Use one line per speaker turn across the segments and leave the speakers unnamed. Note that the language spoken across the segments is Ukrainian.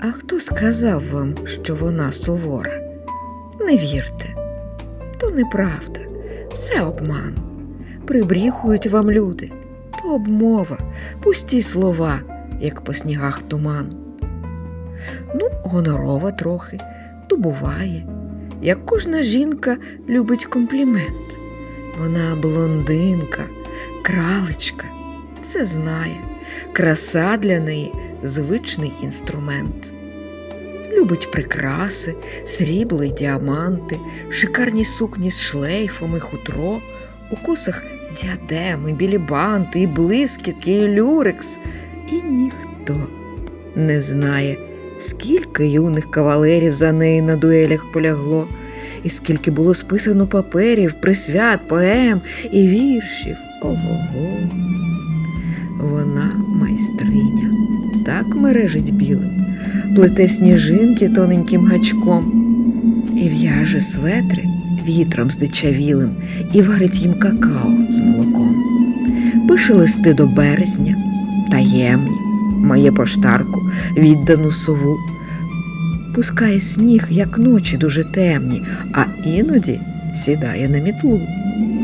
А хто сказав вам, що вона сувора? Не вірте, то неправда, все обман. Прибріхують вам люди, то обмова, пусті слова, як по снігах туман. Ну, гонорова трохи, то буває, як кожна жінка любить комплімент. Вона блондинка, кралечка, це знає, краса для неї звичний інструмент. Любить прикраси, срібло й діаманти, шикарні сукні з шлейфом і хутро, у косах діадеми, білі банти, і блискітки, і люрекс. І ніхто не знає, скільки юних кавалерів за неї на дуелях полягло, і скільки було списано паперів, присвят, поем і віршів. Ого-го. Вона майстриня, так мережить білим, плете сніжинки тоненьким гачком, і в'яже светри вітром здичавілим, і варить їм какао з молоком. Пише листи до березня, таємні, має поштарку, віддану сову. Пускає сніг, як ночі дуже темні, а іноді сідає на мітлу.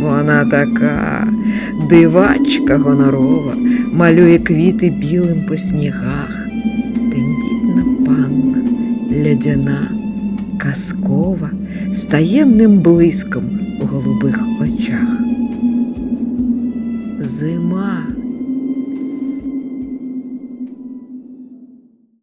Вона така дивачка гонорова, малює квіти білим по снігах, тендітна панна, лядяна, казкова, з таємним блиском в голубих очах. Зима